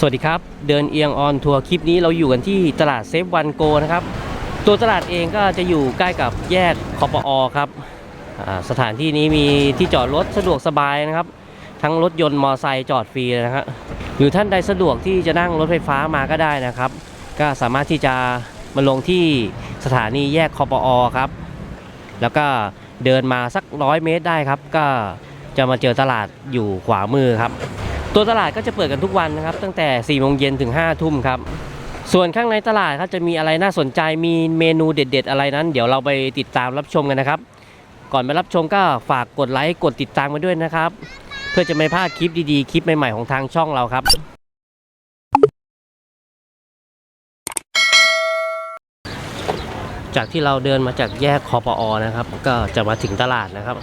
สวัสดีครับ เดินเอียงออนทัวร์คลิปนี้เราอยู่กันที่ตลาดเซฟวันโกนะครับ ตัวตลาดเองก็จะอยู่ใกล้กับแยกคอปอครับสถานที่นี้มีที่จอดรถสะดวกสบายนะครับ ทั้งรถยนต์มอไซค์จอดฟรีเลยนะครับหรือท่านใดสะดวกที่จะนั่งรถไฟฟ้ามาก็ได้นะครับ ก็สามารถที่จะมาลงที่สถานีแยกคอปอครับ แล้วก็เดินมาสักร้อยเมตรได้ครับ ก็จะมาเจอตลาดอยู่ขวามือครับ ตัวตลาดก็จะเปิดกันทุกวันนะครับ ตั้งแต่4โมงเย็นถึง5ทุ่มครับ ส่วนข้างในตลาดครับจะมีอะไรน่าสนใจมีเมนูเด็ด ๆ อะไรนั้น เดี๋ยวเราไปติดตามรับชมกันนะครับ ก่อนไปรับชมก็ฝากกดไลค์กดติดตามมาด้วยนะครับ เพื่อจะไม่พลาดคลิปดีๆ คลิปใหม่ๆของทางช่องเราครับ จากที่เราเดินมาจากแยกคอปอนะครับ ก็จะมาถึงตลาดนะครับ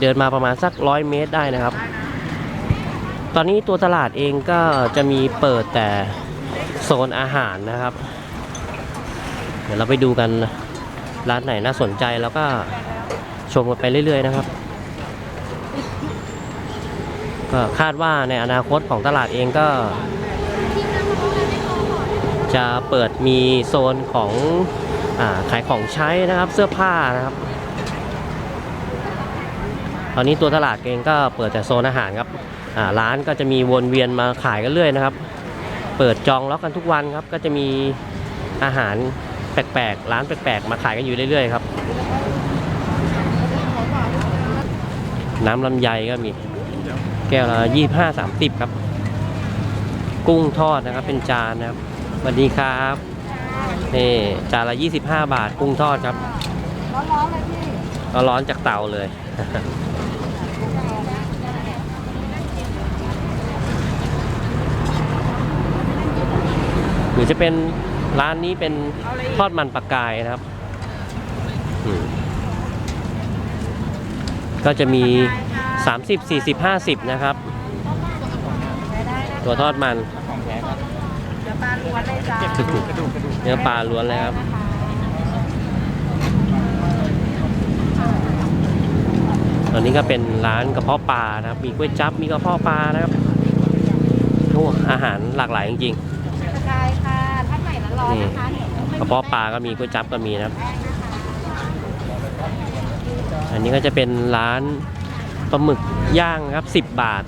เดินมาประมาณสักร้อยเมตรได้นะครับ ตอนนี้ตัวตลาดเองก็จะมีเปิดแต่โซนอาหารนะครับ เดี๋ยวเราไปดูกันร้านไหนน่าสนใจแล้วก็ชมกันไปเรื่อยๆนะครับก็คาดว่าในอนาคตของตลาดเองก็ จะเปิดมีโซนของอขายของใช้นะครับเสื้อผ้านะครับ ตอนนี้ตัวตลาดเองก็เปิดแต่โซนอาหารครับ ร้านก็จะมีวนเวียนมาขายกันเรื่อยนะครับ เปิดจองล็อกกันทุกวันครับ ก็จะมีอาหารแปลกๆ ร้านแปลกๆ มาขายกันอยู่เรื่อยๆ ครับ น้ำลำไยก็มี แก้วละยี่ห้าสามสิบครับ กุ้งทอดนะครับ เป็นจานนะครับสวัสดีครับนี่จานละยี่สิบห้าบาทกุ้งทอดครับ ร้อนๆเลยพี่ร้อนๆจากเตาเลย รือจะเป็นร้านนี้เป็นทอดมันปลากายนะครับอืมก็จะมี 30 40 50 นะครับ ตัวทอดมันเดี๋ยวปลาล้วนเลยจ้าเนื้อปลาล้วนเลยครับตอนนี้ก็เป็นร้านกระเพาะปลานะครับ มีก๋วยจั๊บ มีกระเพาะปลานะครับโอ้อาหารหลากหลายจริงใช่ค่ะท่า นใหม่กระเพาะปลาก็มีก๋วยจั๊บก็มีนะครับ อันนี้ก็จะเป็นร้านปลาหมึกย่างครับ 10 บาท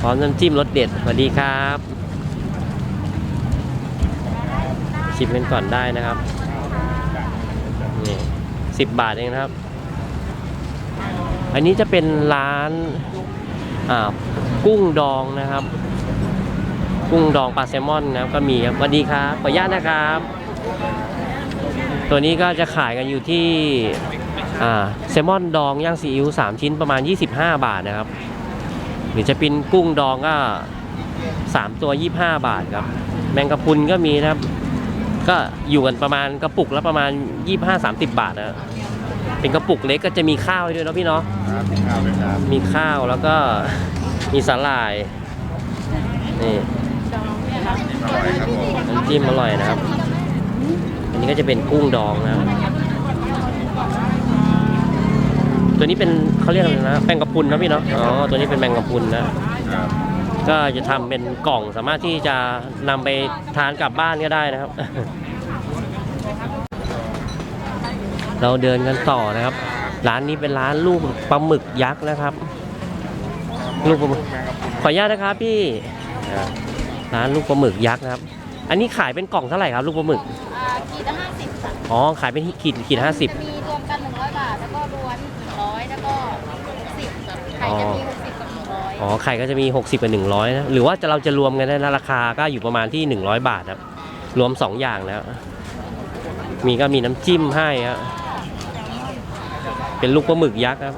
พร้อมน้ำจิ้มรสเด็ดสวัสดีครับ ชิมกันก่อนได้นะครับนี่สิบบาทเองนะครับ อันนี้จะเป็นร้านกุ้งดองนะครับ กุ้งดองปลาแซลมอนนะครับก็มีครับสวัสดีครับขออนุญาตนะครับ ตัวนี้ก็จะขายกันอยู่ที่อ่าแซลมอนดองย่างซีอิ๊ว3ชิ้นประมาณ 25 บาทนะครับ หรือจะเป็นกุ้งดองก็ 3 ตัว 25 บาทครับ แมงกะพรุนก็มีนะครับ ก็อยู่กันประมาณกระปุกละประมาณ 25-30 บาทนะเป็นกระปุกเล็กก็จะมีข้าวให้ด้วยเนาะพี่เนาะครับมีข้าวด้วยครับมีข้าวแล้วก็มีสาหร่ายนี่ อร่อยครับผมน้ำจิ้มอร่อยนะครับ อันนี้ก็จะเป็นกุ้งดองนะครับ ตัวนี้เป็นเขาเรียกอะไรนะแมงกะพรุนนะพี่เนาะ อ๋อ ตัวนี้เป็นแมงกะพรุนนะ ครับก็จะทำเป็นกล่องสามารถที่จะนำไปทานกลับบ้านก็ได้นะครับ เราเดินกันต่อนะครับ ร้านนี้เป็นร้านลูกปลาหมึกยักษ์นะครับ ลูกปลาหมึกขออนุญาตนะครับพี่ ร้านลูกปลาหมึกยักษ์นะครับ อันนี้ขายเป็นกล่องเท่าไหร่ครับลูกปลาหมึก อ่าขีดละห้าสิบค่ะอ๋อ ขายเป็นขีดขีดห้าสิบ จะมีรวมกันหนึ่งร้อยบาท แล้วก็รวนหนึ่งร้อยแล้วก็สิบไข่จะมีหกสิบกับหนึ่งร้อยอ๋อ ไข่ก็จะมี 60กับ100 นะ หรือว่าจะเราจะรวมกันได้นะราคาก็อยู่ประมาณที่ 100 บาทครับ รวม 2 อย่างแล้ว มีก็มีน้ำจิ้มให้ครับเป็นลูกปลาหมึกยักษ์ครับ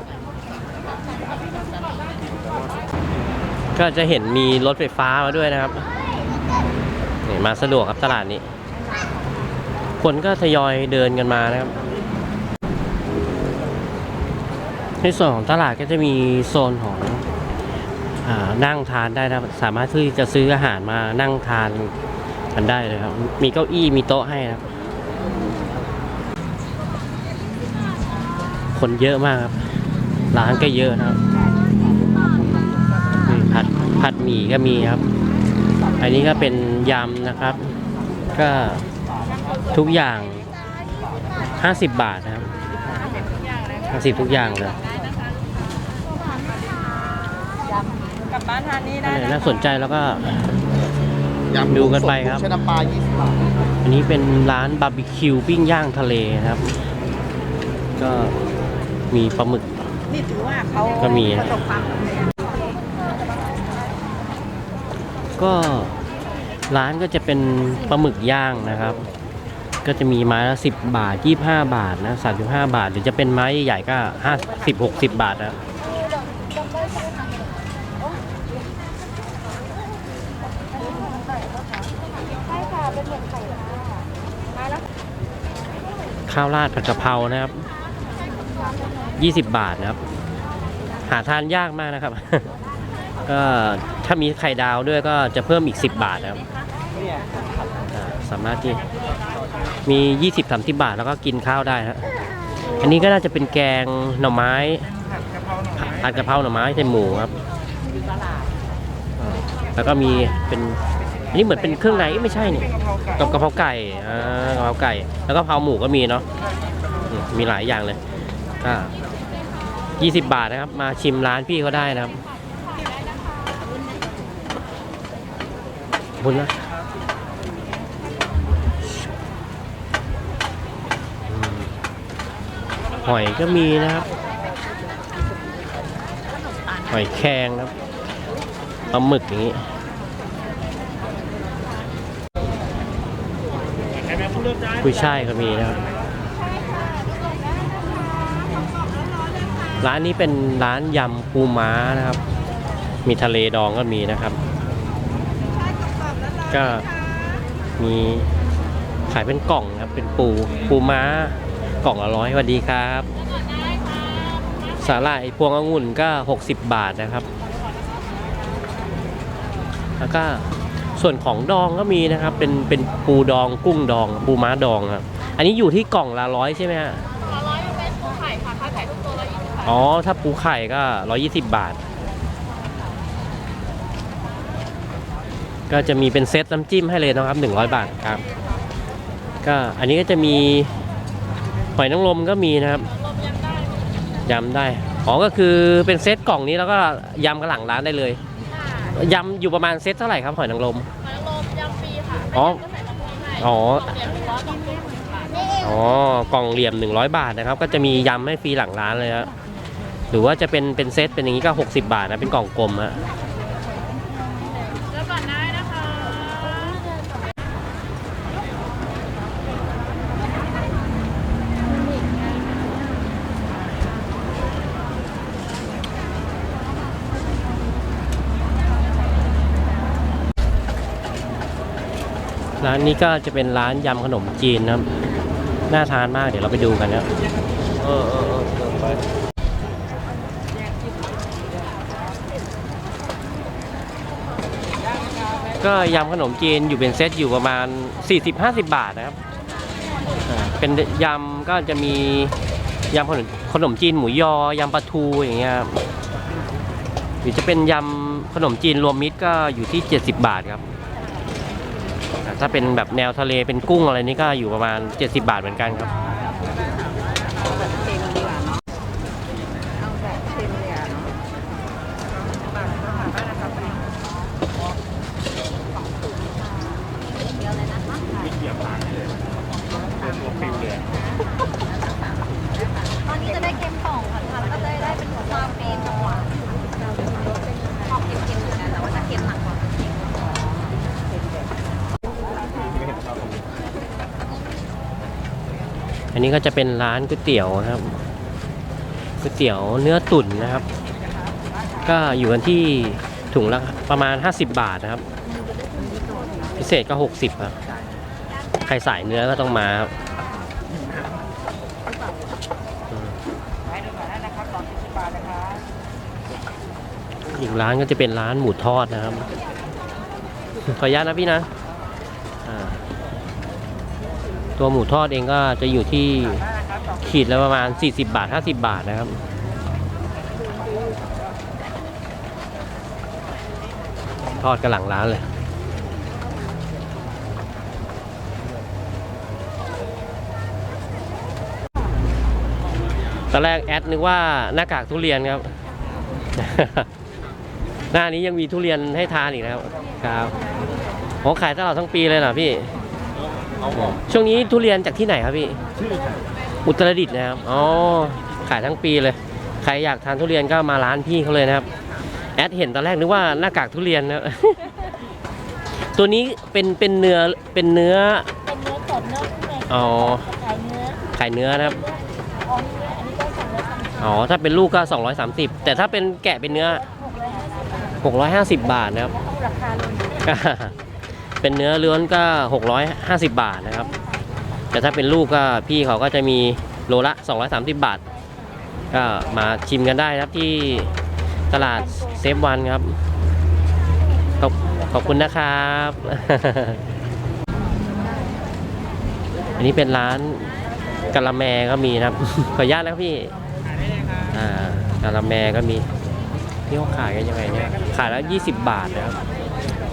ก็จะเห็นมีรถไฟฟ้ามาด้วยนะครับนี่ มาสะดวกครับตลาดนี้ คนก็ทยอยเดินกันมานะครับ ในส่วนของตลาดก็จะมีโซนของอนั่งทานได้นะสามารถที่จะซื้ออาหารมานั่งทานกันได้เลยครับ มีเก้าอี้มีโต๊ะให้นะครับ คนเยอะมากครับ ร้านก็เยอะนะครับนี่ผัดผัดหมี่ก็มีครับ อันนี้ก็เป็น ยำนะครับ ก็ทุกอย่าง 50 บาทนะครับ 50 ทุกอย่างเลยกลับบ้านทานนี้อัได้นไหนนะน่าสนใจแล้วก็ยำดูกันไปครับใช้น้ำปลา20บาทอันนี้เป็นร้านบาร์บีคิวปิ้งย่างทะเลนะครับ ก็มีปลาหมึกนี่ถือว่าเขาก็มีประสบความสำเร็จก็ ร้านก็จะเป็นปลาหมึกย่างนะครับ ก็จะมีไม้ละสิบบาทยี่ห้าบาทนะสามสิบห้าบาท หรือจะเป็นไม้ใหญ่ก็ห้าสิบหกสิบบาทนะข้าวราดผัดกะเพรานะครับยี่สิบบาทนะครับ หาทานยากมากนะครับ ก็ถ้ามีไข่ดาวด้วยก็จะเพิ่มอีก 10 บาทครับอ่าสามารถที่มี 20 30 บาทแล้วก็กินข้าวได้ฮะอันนี้ก็น่าจะเป็นแกงหน่อไม้ผัดกะเพราหน่อไม้ใส่หมูครับอ่าแล้วก็มีเป็นอันนี้เหมือนเป็นเครื่องในเอ้ยไม่ใช่นี่ กับกะเพราไก่อ่ากะเพราไก่ แล้วก็กะเพราหมูก็มีเนาะอืมมีหลายอย่างเลยก็20 บาทนะครับ มาชิมร้านพี่เขาได้นะครับ ขอบ คุณนะอหอยก็มีนะครับ หอยแครงครับปลาหมึกอย่างนี้กุยช่ายก็มีนะครับ ร้านนี้เป็นร้านยำปูม้านะครับ มีทะเลดองก็มีนะครับ ก็มีขายเป็นกล่องนะครับ เป็นปู ปูม้ากล่องละร้อยสวัสดีครับ สาหร่ายพวงองุ่นก็ 60 บาทนะครับ แล้วก็ส่วนของดองก็มีนะครับ เป็นเป็นปูดองกุ้งดอง ปูม้าดองครับ อันนี้อยู่ที่กล่องละร้อยใช่ไหมฮะร้อยเป็นปูไข่ค่ะค่าไข่ทุกตัวละยี่สิบบาทอ๋อ ถ้าปูไข่ก็120บาท ก็จะมีเป็นเซตน้ำจิ้มให้เลยนะครับ 100 บาทครับ ก็อันนี้ก็จะมีหอยนางรมก็มีนะครับยำได้อ๋อก็คือเป็นเซตกล่องนี้แล้วก็ยำกับหลังร้านได้เลยค่ะยำอยู่ประมาณเซตเท่าไหร่ครับหอยนางรมหอยนางรมยำฟรีค่ะอ๋อไม่ยำก็ใส่น้ำพริกให้อ๋อเหรียญร้อยกล่องฟรีสิบบาทอ๋อกล่องเหลี่ยม 100 บาทนะครับ ก็จะมียำให้ฟรีหลังร้านเลยครับหรือว่าจะเป็นเป็นเซตเป็นอย่างนี้ก็ 60 บาทนะเป็นกล่องกลมฮะ เลือกก่อนได้นะคะ ร้านนี้ก็จะเป็นร้านยำขนมจีนนะครับ น่าทานมากเดี๋ยวเราไปดูกันนะครับเออเออเออเออไปก็ยำขนมจีนอยู่เป็นเซตอยู่ประมาณ 40-50 บาทนะครับ เป็นยำก็จะมียำขนมขนมจีนหมูยอยำปลาทูอย่างเงี้ยหรือจะเป็นยำขนมจีนรวมมิตรก็อยู่ที่ 70 บาทครับ ถ้าเป็นแบบแนวทะเลเป็นกุ้งอะไรนี่ก็อยู่ประมาณ 70 บาทเหมือนกันครับ เอาแบบเค็มดีกว่าเนาะเอาแบบเค็มดีกว่าเนาะบาทก็บาทได้นะครับ ตอนนี้จะได้เค็มสองค่ะแล้วก็จะได้เป็นความเปรี้ยวหวานออกเค็มๆเหมือนกันแต่ว่าจะเค็มหนักกว่า อั นี้ก็จะเป็นร้านก๋วยเตี๋ยวนะครับก๋วยเตี๋ยวเนื้อตุ๋นนะครับ ก็อยู่กันที่ถุงละประมาณ 50 บาทนะครับ พิเศษก็ 60ครับใครสายเนื้อก็ต้องมาครับอีกร้านก็จะเป็นร้านหมูทอดนะครับ ขออนุญาตนะพี่นะ ตัวหมูทอดเองก็จะอยู่ที่ขีดละประมาณ 40 บาท 50 บาทนะครับ ทอดกันหลังร้านเลย ตอนแรกแอดนึกว่าหน้ากากทุเรียนครับ หน้านี้ยังมีทุเรียนให้ทานอีกนะครับ ครับโมขายตลอดทั้งปีเลยเหรอพี่ เอาออกช่วงนี้ทุเรียนจากที่ไหนครับพี่ ชื่อครับอุตรดิตถ์นะครับ อ๋อ ขายทั้งปีเลย ใครอยากทานทุเรียนก็มาร้านพี่เขาเลยนะครับ แอดเห็นตอนแรกนึกว่าหน้ากากทุเรียนนะครับตัวนี้เป็นเป็นเนื้อเป็นเนื้อ เป็นเนื้อสดเนื้อข้างในอ๋อ ขายเนื้อขายเนื้อนะครับ อ๋อเนื้ออันนี้ก็สั่งแล้วสั่งอ๋อ ถ้าเป็นลูกก็ 230 แต่ถ้าเป็นแกะเป็นเนื้อ หกร้อยห้าสิบ650 บาทนะครับเอาราคาลง เป็นเนื้อล้วนก็ 650 บาทนะครับ แต่ถ้าเป็นลูกก็พี่เขาก็จะมีโลละ 230 บาท ก็มาชิมกันได้นะครับที่ตลาดเซฟวันครับ ขอบขอบคุณนะครับ อันนี้เป็นร้านกะละแมก็มีนะครับ ขออนุญาตนะครับพี่อ่ากะละแมก็มีนี่เขาขายกันยังไงเนี่ย ขายแล้ว 20 บาทนะครับ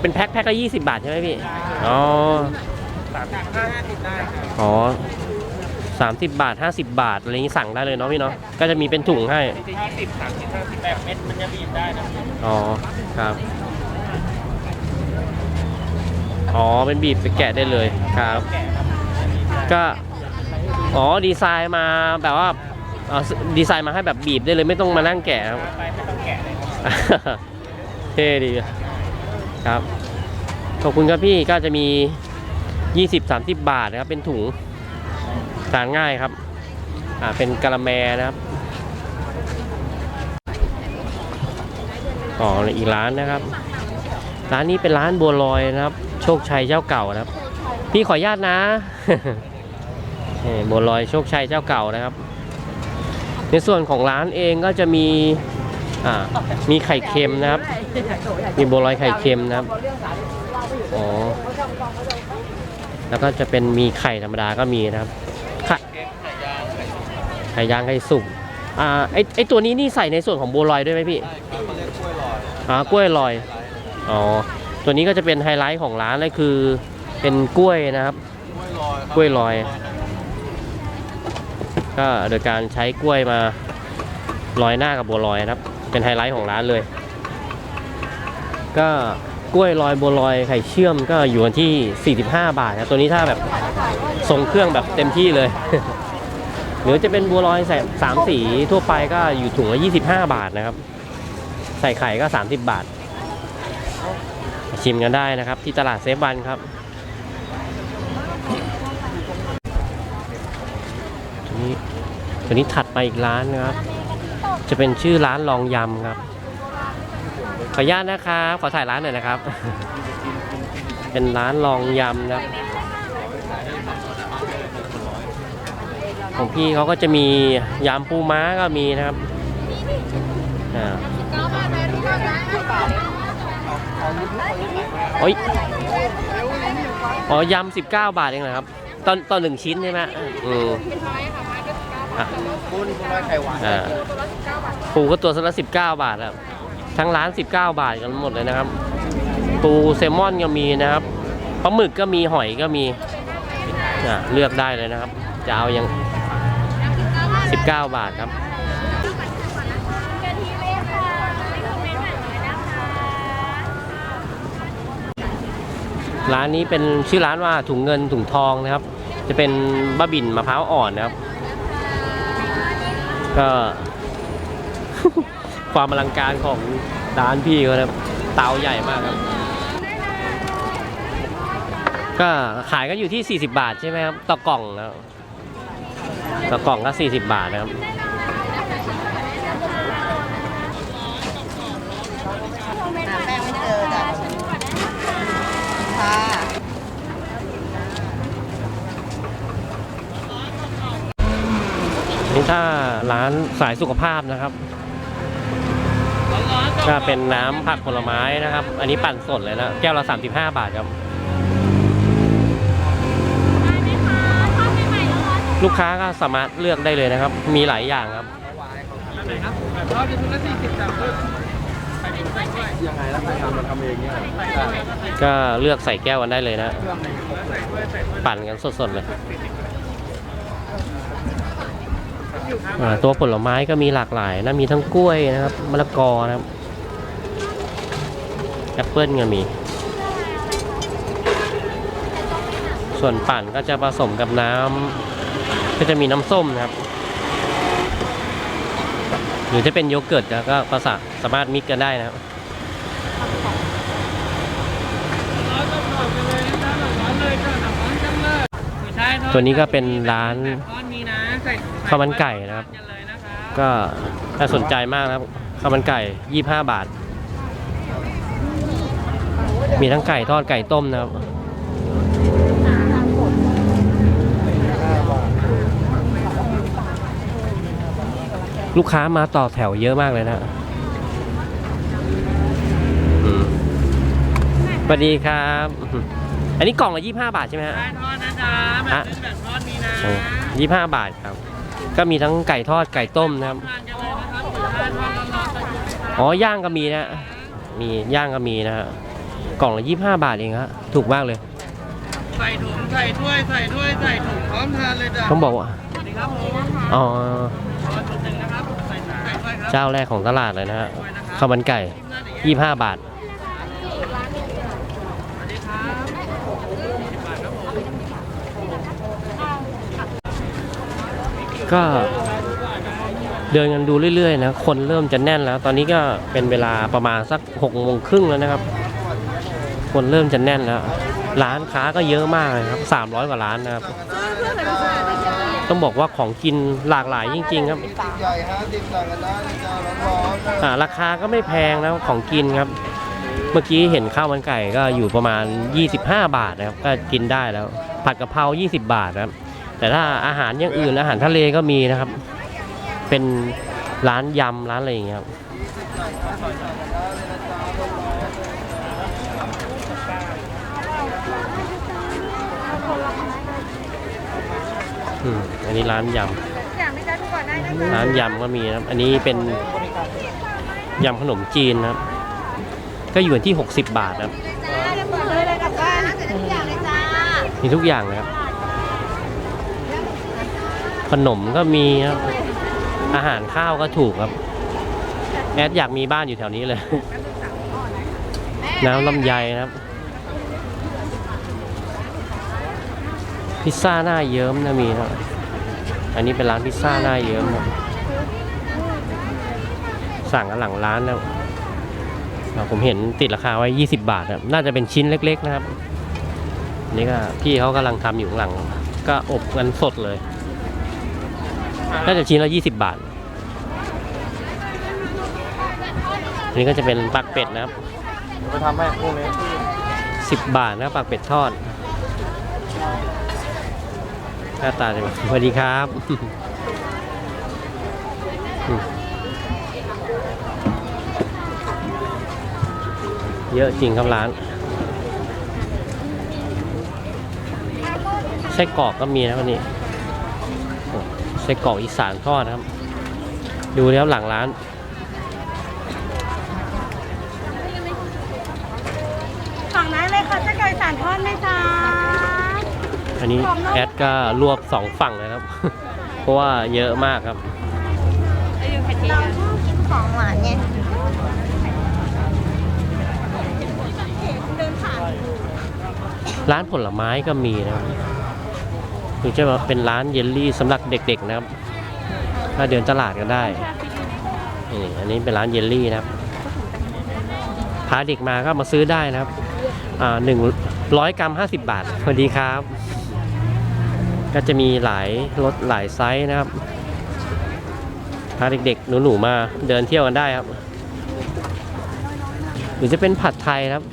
เป็นแพ็คแพ็คละ20บาทใช่ไหมพี่ อ๋ออ๋อสามสิบบาทห้าสิบบาทอะไรนี้สั่งได้เลยเนาะพี่เนาะ ก็จะมีเป็นถุงให้ห้าสิบสามสิบห้าสิบแบบเม็ดมันจะบีบได้นะอ๋อ ครับ อ๋อ เป็นบีบไปแกะได้เลยครับก็ อ๋อ ดีไซน์มาแบบว่าอ๋อดีไซน์มาให้แบบบีบได้เลยไม่ต้องมานั่งแกะครับไม่ต้องแกะเลยเท่ดี ครับ ขอบคุณครับพี่ก็จะมี 20-30 บาทนะครับ เป็นถุงทานง่ายครับ อ่า เป็นกะละแมนะครับอ๋ออีกร้านนะครับ ร้านนี้เป็นร้านบัวลอยนะครับ โชคชัยเจ้าเก่านะครับ พี่ขออนุญาตนะบัวลอยโชคชัยเจ้าเก่านะครับ ในส่วนของร้านเองก็จะมี อ่ามีไข่เค็มนะครับ มีบัวลอยไข่เค็มนะครับอ๋อแล้วก็จะเป็นมีไข่ธรรมดาก็มีนะครับไข่ไข่ยางไข่สุกอ่าไอไอตัวนี้นี่ใส่ในส่วนของบัวลอยด้วยไหมพี่อ่ากล้วยลอยอ๋อตัวนี้ก็จะเป็นไฮไลท์ของร้านเลยคือ เป็นกล้วยนะครับกล้วยลอย ก็โดยการใช้กล้วยมาลอยหน้ากับบัวลอยนะครับ เป็นไฮไลท์ของร้านเลย ก็กล้วยลอยบัวลอยไข่เชื่อมก็อยู่ที่ 45 บาทครับตัวนี้ถ้าแบบทรงเครื่องแบบเต็มที่เลย หรือจะเป็นบัวลอยใส่สามสีทั่วไปก็อยู่ถุงละ25 บาทนะครับ ใส่ไข่ก็ 30 บาท ชิมกันได้นะครับ ที่ตลาดเซฟวันครับตัวนี้ตัวนี้ถัดไปอีกร้านนะครับ จะเป็นชื่อร้านลองยำครับ ขออนุญาตนะครับ ขอถ่ายร้านหน่อยนะครับ เป็นร้านลองยำนะครับของพี่เขาก็จะมียำปูม้าก็มีนะครับอ่าโอ้ยอ๋อยำสิบเก้าบาทเองเหรอครับตอนตอนหนึ่งชิ้นใช่ไหมอืม อะปูนี่ปูน้อยไข่หวานอ่าปูก็ตัวละสิบเก้าบาทครับทั้งร้าน19บเก้าบาทกันหมดเลยนะครับ ปูแซลมอนก็มีนะครับปลาหมึกก็มีหอยก็มีอะเลือกได้เลยนะครับ จะเอายัง19บาทครับกะทิเวค่ะคอมเมนต์หน่อยนะคะร้านนี้เป็นชื่อร้านว่าถุงเงินถุงทองนะครับ จะเป็นบ้าบินมะพร้าวอ่อนนะครับ ก็ ความอลังการของร้านพี่เขาครับเตาใหญ่มากครับ ก็ขายกันอยู่ที่ 40 บาทใช่ไหมครับ ต่อกล่องนะต่อกล่องก็ 40 บาทนะครับ หาแป้งไม่เจอจ้ะค่ะ นี่ถ้าร้านสายสุขภาพนะครับก็เป็นน้ำผักผลไม้นะครับ อันนี้ปั่นสดเลยนะ แก้วละ 35 บาทครับ ลูกค้าก็สามารถเลือกได้เลยนะครับ มีหลายอย่างครับยังไงแล้วใครทำมันทำเองเนี่ยก็เลือกใส่แก้วกันได้เลยนะ ปั่นกันสดๆเลย ตัวผลไม้ก็มีหลากหลายนะ มีทั้งกล้วยนะครับมะละกอนะครับแอปเปิ้ลก็มี ส่วนปั่นก็จะผสมกับน้ำก็จะมีน้ำส้มนะครับ หรือถ้าเป็นโยเกิร์ตนะก็ก็สาสามารถมิกกันได้นะครับตัวนี้ก็เป็นร้าน ข้าวมันไก่นะครับ ก็น่าสนใจมากนะครับข้าวมันไก่ 25 บาท มีทั้งไก่ทอดไก่ต้มนะครับลูกค้ามาต่อแถวเยอะมากเลยนะอืมสวัสดีครับ อันนี้กล่องละ25 บาทใช่ไหมฮะไก่ทอดนะจ๊ะแบบนี้แบบทอดมีนะยี่ห้าบาทครับ ก็มีทั้งไก่ทอดไก่ต้มนะครับ ทานกันเลยนะครับหรือทานทอดร้อนๆใส่ถุงนะครับอ๋อย่างก็มีนะ มีย่างก็มีนะฮะ กล่องละยี่ห้าบาทเองฮะ ถูกมากเลย ใส่ถุงใส่ถ้วยใส่ถ้วยใส่ถุงพร้อมทานเลยจ้ะต้องบอกว่า สวัสดีครับผมอ๋อ ขอจุดหนึ่งนะครับใส่ถุงใส่ถ้วยครับเจ้าแรกของตลาดเลยนะฮะข้าวมันไก่ยี่ห้าบาท สวัสดีครับ ก็เดินกันดูเรื่อยๆนะ คนเริ่มจะแน่นแล้ว ตอนนี้ก็เป็นเวลาประมาณสักหกโมงครึ่งแล้วนะครับ คนเริ่มจะแน่นแล้ว ร้านค้าก็เยอะมากเลยครับสามร้อยกว่าร้านนะครับ ต้องบอกว่าของกินหลากหลายจริง ๆ ครับใหญ่ฮะติมสั่งกันได้นะจ๊ะร้อนๆนะอ่าราคาก็ไม่แพงนะของกินครับ เมื่อกี้เห็นข้าวมันไก่ก็อยู่ประมาณ 25 บาทนะครับ ก็กินได้แล้ว ผัดกะเพรา 20 บาทนะครับ แต่ถ้าอาหารอย่างอื่นอาหารทะเลก็มีนะครับ เป็นร้านยำร้านอะไรอย่างเงี้ยครับอืมอันนี้ร้านยอย่างไม่ได้ทุกคนได้นะำร้านยำก็มีนะครับ อันนี้เป็นยำขนมจีนนะครับ ก็อยู่ที่ 60 บาทนะครับจ้าเดี๋ยวเปิดเลยเลยกลับบ้านเสร็จทุกอย่างเลยจ้ามีทุกอย่างเลยครับข นมก็มีครับ อาหารข้าวก็ถูกครับ แอดอยากมีบ้านอยู่แถวนี้เลย น้ำลำไยนะครับ พิซซ่าหน้าเยิ้มนะมีครับ อันนี้เป็นร้านพิซซ่าหน้าเยิ้มครับสั่งกันหลังร้านนะครับอ่าผมเห็นติดราคาไว้ 20 บาทครับน่าจะเป็นชิ้นเล็ก ๆ นะครับ นี่ก็พี่เขากำลังทำอยู่ข้างหลัง ก็อบกันสดเลย น่าจะชิ้นละ 20 บาท อันนี้ก็จะเป็นปักเป็ดนะครับเดี๋ยวไปทำให้พวกนี้10บาทนะครับปักเป็ดทอด หน้าตาจะแบบสวัสดีครับอืมเยอะจริงครับร้านไส้กรอกก็มีนะวันนี้โอ้ ไส้กรอกอีสานทอดนะครับ ดูแล้วหลังร้าน ฝั่งนั้นเลยค่ะจะไก่สารทอดไหมจ๊ะอันนี้แอดก็ลวกสองฝั่งเลยครับ เพราะว่าเยอะมากครับเราชอบกินของหวานไงเดินผ่านร้านผลไม้ก็มีนะครับ คือจะว่าเป็นร้านเยลลี่สำหรับเด็กๆนะครับถ้าเดินตลาดก็ได้นี่อันนี้เป็นร้านเยลลี่นะครับ พาเด็กมาก็มาซื้อได้นะครับอ่าหนึ่งร้อยกรัมห้าสิบบาทสวัสดีครับ ก็จะมีหลายรสหลายไซส์นะครับ พาเด็กๆหนูๆมาเดินเที่ยวกันได้ครับ หรือจะเป็นผัดไทยครับ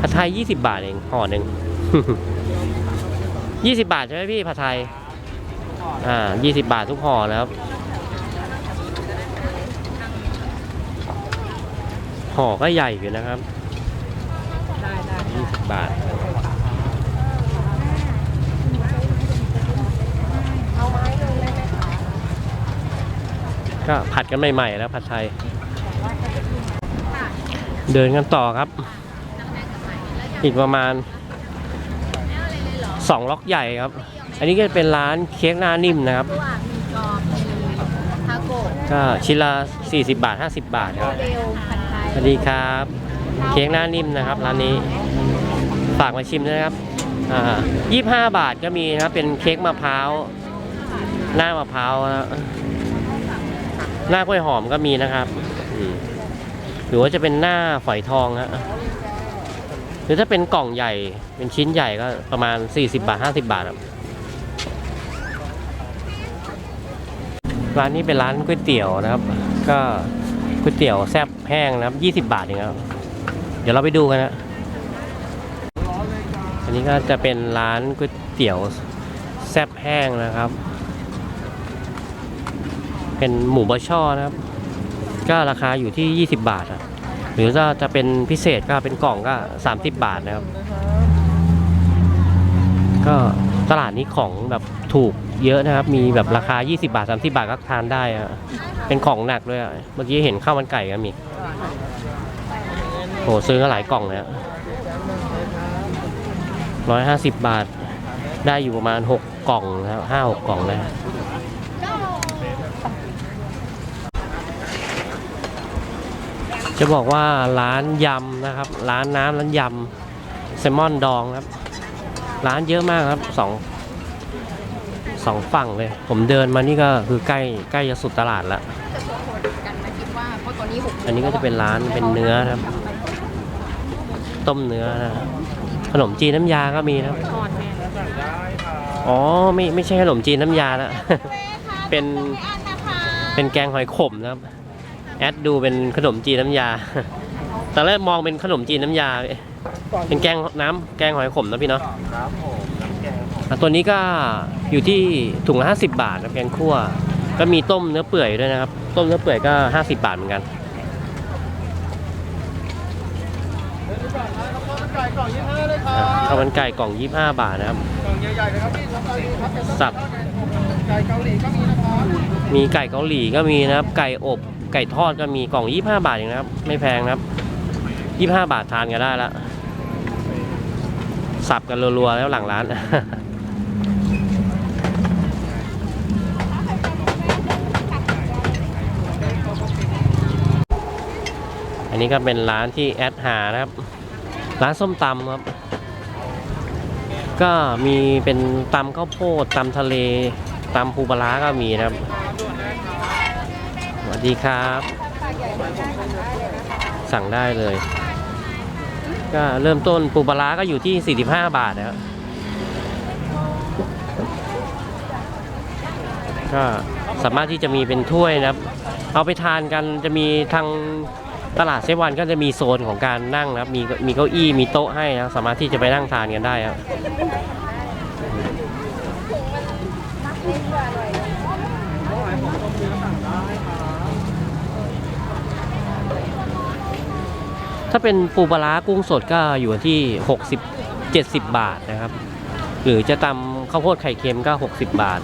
ผัดไทย 20 บาทเองห่อหนึ่ง 20 บาทใช่ไหมพี่ผัดไทย อ่า 20 บาททุกห่อนะครับ ห่อก็ใหญ่อยู่นะครับได้ได้20 บาท ก็ผัดกันใหม่ๆแล้วผัดไทย เดินกันต่อครับ อีกประมาณ สองล็อกใหญ่ครับ อันนี้ก็เป็นร้านเค้กหน้านิ่มนะครับระหว่างมีกรอบมีทาโกะก็ชิ้นละ40 บาท 50 บาทครับสวัสดีครับ เค้กหน้านิ่มนะครับร้านนี้ฝากมาชิมด้วยนะครับอ่า25บาทก็มีนะครับเป็นเค้กมะพร้าวหน้ามะพร้าวหน้ากล้วยหอมก็มีนะครับ หรือว่าจะเป็นหน้าฝอยทองฮะ รือถ้าเป็นกล่องใหญ่เป็นชิ้นใหญ่ก็ประมาณ 40 บาท 50 บาทครับร้านนี้เป็นร้านก๋วยเตี๋ยวนะครับ ก็ก๋วยเตี๋ยวแซ่บแห้งนะครับ 20 บาทเองครับ เดี๋ยวเราไปดูกันนะอันนี้ก็จะเป็นร้านก๋วยเตี๋ยวแซ่บแห้งนะครับ เป็นหมูบะช่อนะครับ ก็ราคาอยู่ที่ 20 บาทอะ หรือถ้าจะเป็นพิเศษก็เป็นกล่องก็ 30 บาทนะครับ ก็ตลาดนี้ของแบบถูกเยอะนะครับ มีแบบราคา 20 บาท 30 บาทก็ทานได้อะเป็นของหนักด้วยอะเมื่อกี้เห็นข้าวมันไก่ก็มีโหซื้อก็หลายกล่องเลยร้อยห้าสิบบาท ได้อยู่ประมาณ6กกล่องนะครับห้าหกกล่องเล จะบอกว่าร้านยำนะครับ ร้านน้ำร้านยำแซลมอนดองครับ ร้านเยอะมากครับสองสองฝั่งเลย ผมเดินมานี่ก็คือใกล้ใกล้จะสุดตลาดแล้วกันนะอันนี้ก็จะเป็นร้านเป็นเนื้อครับ ต้มเนื้อนะขนมจีนน้ำยาก็มีนะครับอ๋อไม่ไม่ใช่ขนมจีนน้ำยานะเป็นเป็นแกงหอยขมนะครับ แอดดูเป็นขนมจีนน้ำยา ตอนแรกมองเป็นขนมจีนน้ำยา เป็นแกงน้ำแกงหอยขมนะพี่เนาะครับผมน้ำแกงผมอะตัวนี้ก็อยู่ที่ถุงละ50บาทครับแกงคั่ว ก็มีต้มเนื้อเปื่อยด้วยนะครับ ต้มเนื้อเปื่อยก็50บาทเหมือนกันไก่กล่องยี่ห้าเลยครัอะบข้าวมันไก่กล่อง25บาทนะครับ กล่องใหญ่ๆเลยครับพี่รับเอาดีครับสับไก่เกาหลีก็มีนะครับ มีไก่เกาหลีก็มีนะครับ ไก่อบ ไก่ทอดก็มีกล่อง 25 บาทเองนะครับ ไม่แพงนะครับ 25 บาททานกันได้ล้วสับกันรัวๆแล้วหลังร้าน อันนี้ก็เป็นร้านที่แอดหานะครับ ร้านส้มตำครับ ก็มีเป็นตำข้าวโพดตำทะเลตำปูปลาร้าก็มีนะครับ วัสดีครับ สั่งได้เลย ก็เริ่มต้นปูปลาก็อยู่ที่ 45 บาทนะครับก็สามารถที่จะมีเป็นถ้วยนะครับ เอาไปทานกันจะมีทางตลาดเซเวันก็จะมีโซนของการนั่งนะครับ มีมีเก้าอี้มีโต๊ะให้นะสามารถที่จะไปนั่งทานกันได้ครับ ถ้าเป็นปูปลาร้ากุ้งสดก็อยู่ที่ 60 70 บาทนะครับ หรือจะตำข้าวโพดไข่เค็มก็ 60 บาท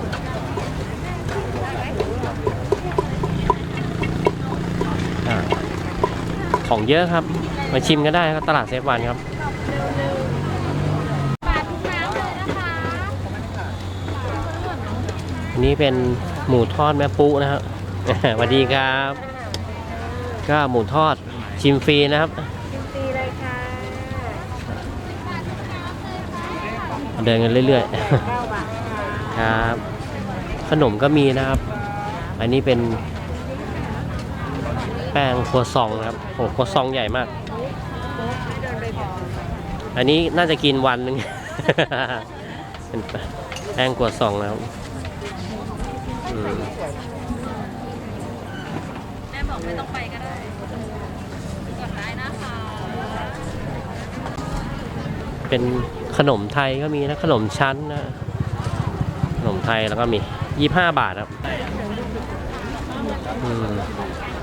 ของเยอะครับ มาชิมกันได้ครับตลาดเซฟวันครับน้ำเลยนะคะอันนี้เป็นหมูทอดแม่ปุ๊นะครับสวัสดีครับ ก็หมูทอดชิมฟรีนะครับ ฟรีเลยค่ะ เดินกันเรื่อยเก้าบาทค่ะๆครับ ขนมก็มีนะครับ อันนี้เป็น แป้งครัวซองนะครับโอ้ครัวซองใหญ่มาก อันนี้น่าจะกินวันหนึ่งเป็นแป้งครัวซองนะครับอืมแม่บอกไม่ต้องไปก็ได้กดได้นะคะเป็น ขนมไทยก็มีนะขนมชั้นนะขนมไทยแล้วก็มียี่ห้าบาทครับ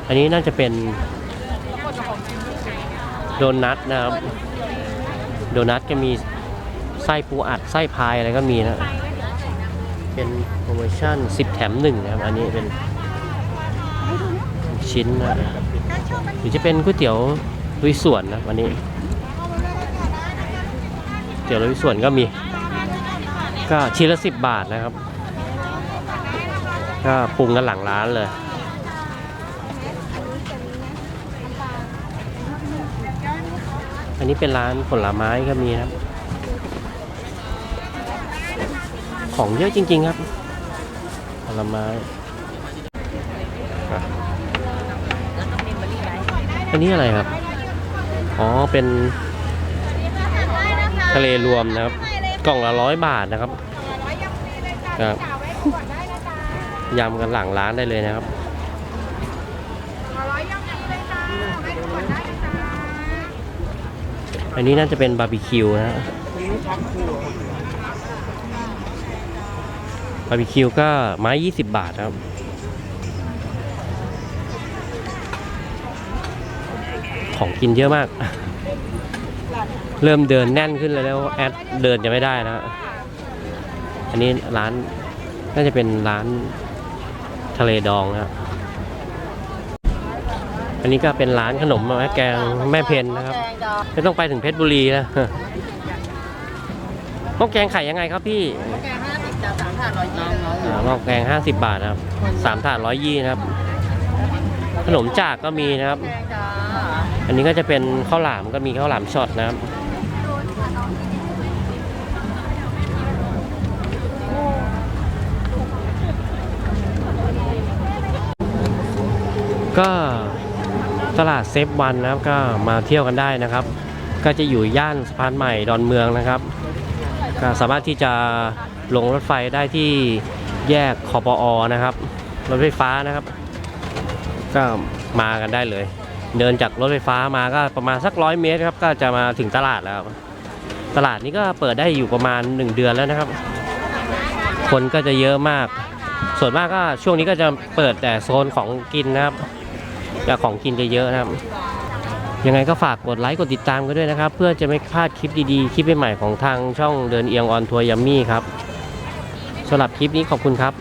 อันนี้น่าจะเป็นโดนัทนะครับโดนัทก็มีไส้ปูอัดไส้พายอะไรก็มีนะเป็นโปรโมชั่น 10 แถม1นะครับ อันนี้เป็นชิ้นนะหรือจะเป็นก๋วยเตี๋ยวลุยสวนนะวันนี้ ตี๋ยวลุยส่วนก็มี ก็ชิ้นละสิบบาทนะครับ ก็ปรุงกันหลังร้านเลยอันนี้เป็นร้านผลไม้ก็มีครับ ของเยอะจริง ๆ ครับ ผลไม้ อันนี้อะไรครับ อ๋อ เป็น ทะเลรวมนะครับ กล่องละร้อยบาทนะครับครับยำกันหลังร้านได้เลยนะครับอันนี้น่าจะเป็นบาร์บีคิวนะฮะบาร์บีคิวก็ไม้20บาทครับ ของกินเยอะมาก เริ่มเดินแน่นขึ้นเลยแล้วแอดเดินจะไม่ได้นะฮะอันนี้ร้านน่าจะเป็นร้านทะเลดองนะครับอันนี้ก็เป็นร้านขนมแม่แกงแม่เพนนะครับไม่ต้องไปถึงเพชรบุรีนะหม้อแกงไข่ยังไงครับพี่แกงห้าสิบจ้าสามถาดร้อยยี่อ่าหม้อแกง50บาทนะครับสามถาดร้อยยี่นะครับ ขนมจากก็มีนะครับแกงจ้าอันนี้ก็จะเป็นข้าวหลามก็มีข้าวหลามช็อตนะครับ ก็ตลาดเซฟวันนะครับ ก็มาเที่ยวกันได้นะครับ ก็จะอยู่ย่านสะพานใหม่ดอนเมืองนะครับก็สามารถที่จะลงรถไฟได้ที่แยกคอปอนะครับ รถไฟฟ้านะครับ ก็มากันได้เลย เดินจากรถไฟฟ้ามาก็ประมาณสักร้อยเมตรครับ ก็จะมาถึงตลาดแล้ว ตลาดนี้ก็เปิดได้อยู่ประมาณ 1 เดือนแล้วนะครับ คนก็จะเยอะมาก ส่วนมากก็ช่วงนี้ก็จะเปิดแต่โซนของกินนะครับ อยากของกินจะเยอะนะครับ ยังไงก็ฝากกดไลค์กดติดตามกันด้วยนะครับ เพื่อจะไม่พลาดคลิปดีๆ คลิปใหม่ๆของทางช่องเดินเอียงออนทัวร์ยัมมี่ครับสำหรับคลิปนี้ขอบคุณครับ